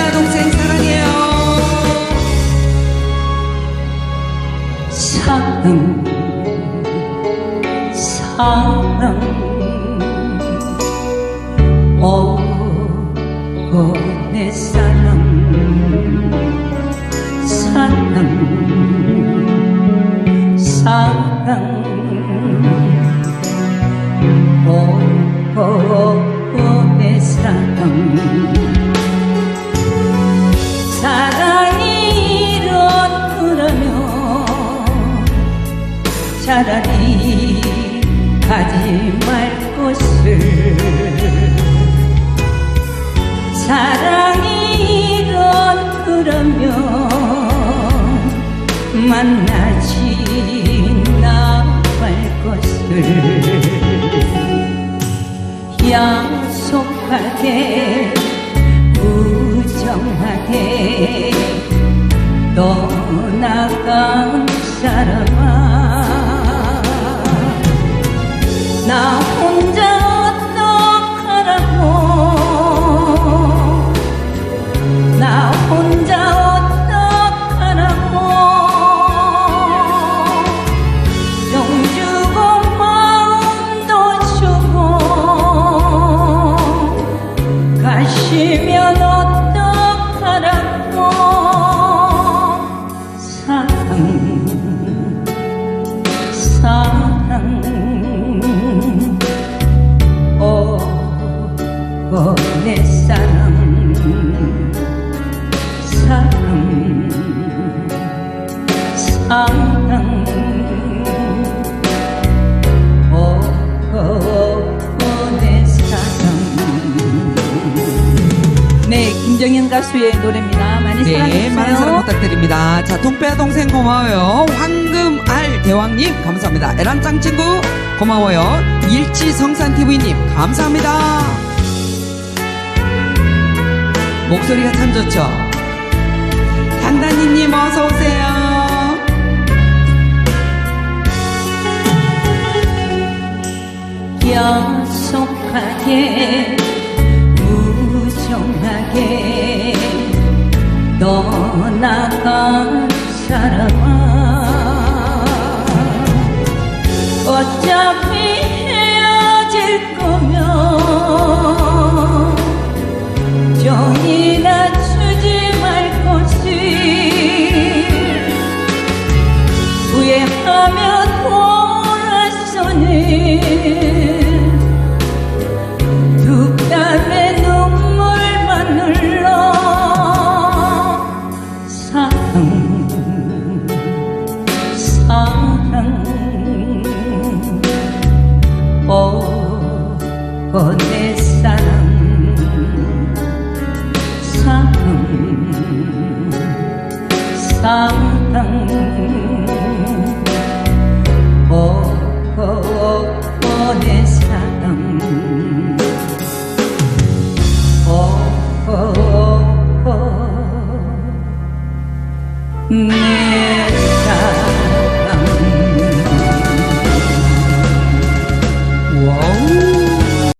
나야 동생 사랑해요. 사랑 사랑. 어, 어, 오내 사랑. 사랑 사랑. 어, 어내 사랑. 차라리 가지 말 것을. 사랑이 이렇더라면 만나지 나말 것을. 약속하게 우정하게 떠나간 사람아 나 혼자 어떡하라고? 나 혼자 가시면 어떡하라고? 사랑 오내 사랑 사랑 사랑 오내 사랑 네 김정현 가수의 노래입니다 많이 네, 사랑해주세요 많은 사랑 부탁드립니다. 자, 동빼 동생 고마워요. 황금알 대왕님, 감사합니다. 에란짱 친구, 고마워요. 일치성산TV님, 감사합니다. 목소리가 참 좋죠? 단단히님, 어서 오세요. 약속하게 우정하게 떠나간 사람아 어차피 사랑 오내 사랑 사랑 사랑 오내 사랑 오, 내